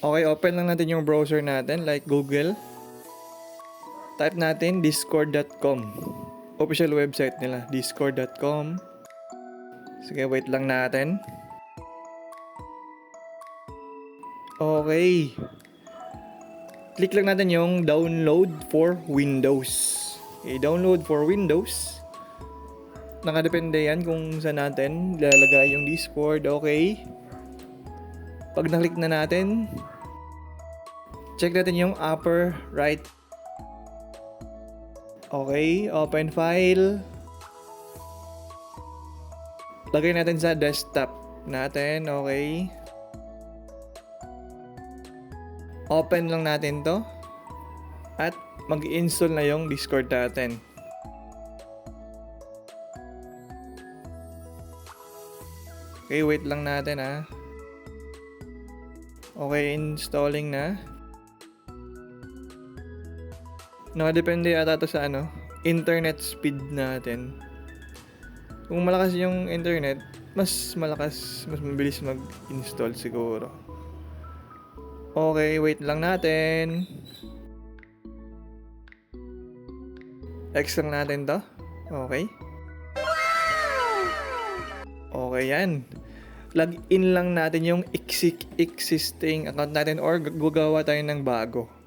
Okay, open lang natin yung browser natin like Google. Type natin discord.com. Official website nila, discord.com. Sige, wait lang natin. Okay. Click lang natin yung download for Windows. Okay, download for Windows. Nakadepende yan kung saan natin lalagay yung Discord. Okay. Pag naklik na natin, check natin yung upper right. Okay, open file. Lagay natin sa desktop natin. Okay. Open lang natin to. At mag-install na yung Discord natin. Okay, wait lang natin ah. Okay, installing na. Nakadepende ata to sa ano, internet speed natin. Kung malakas yung internet, mas malakas, mas mabilis mag-install siguro. Okay, wait lang natin. Lang natin to. Okay. Okay yan. Log in lang natin yung exi- existing account natin or gagawa tayo ng bago.